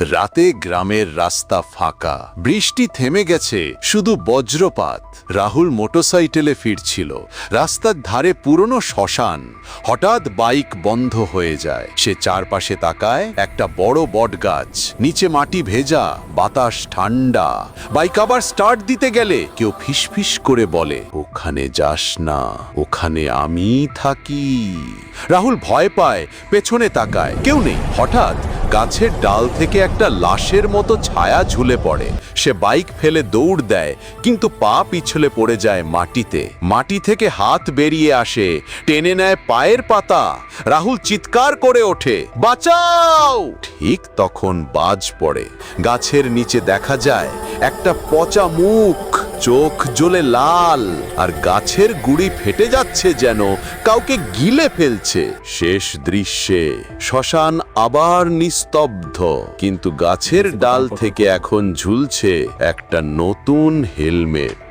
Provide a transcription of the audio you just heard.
রাতে গ্রামের রাস্তা ফাঁকা। বৃষ্টি থেমে গেছে, শুধু বজ্রপাত। রাহুল মোটরসাইকেলে ফিরছিল। রাস্তার ধারে পুরনো শ্মশান। হঠাৎ বাইক বন্ধ হয়ে যায়। সে চারপাশে তাকায় একটা বড় বটগাছ। নিচে মাটি ভেজা, বাতাস ঠান্ডা। বাইক আবার স্টার্ট দিতে গেলে কেউ ফিসফিস করে বলে, ওখানে যাস না, ওখানে আমি থাকি। রাহুল ভয় পায়, পেছনে তাকায়, কেউ নেই। হঠাৎ গাছের ডাল থেকে একটা লাশের মতো ছায়া ঝুলে পড়ে। সে বাইক ফেলে দৌড় দেয়, কিন্তু পা পিছলে পড়ে যায় মাটিতে। মাটি থেকে হাত বেরিয়ে আসে, টেনে নেয় পায়ের পাতা। রাহুল চিৎকার করে ওঠে, বাঁচাও! ঠিক তখন বাজ পড়ে। গাছের নিচে দেখা যায়, একটা পচা মুখ। চোখ জ্বলে লাল, আর গাছের গুড়ি ফেটে যাচ্ছে যেন কাউকে গিলে ফেলছে। শেষ দৃশ্যে শ্মশান আবার নিস্তব্ধ, কিন্তু গাছের ডাল থেকে এখন ঝুলছে একটা নতুন হেলমেট।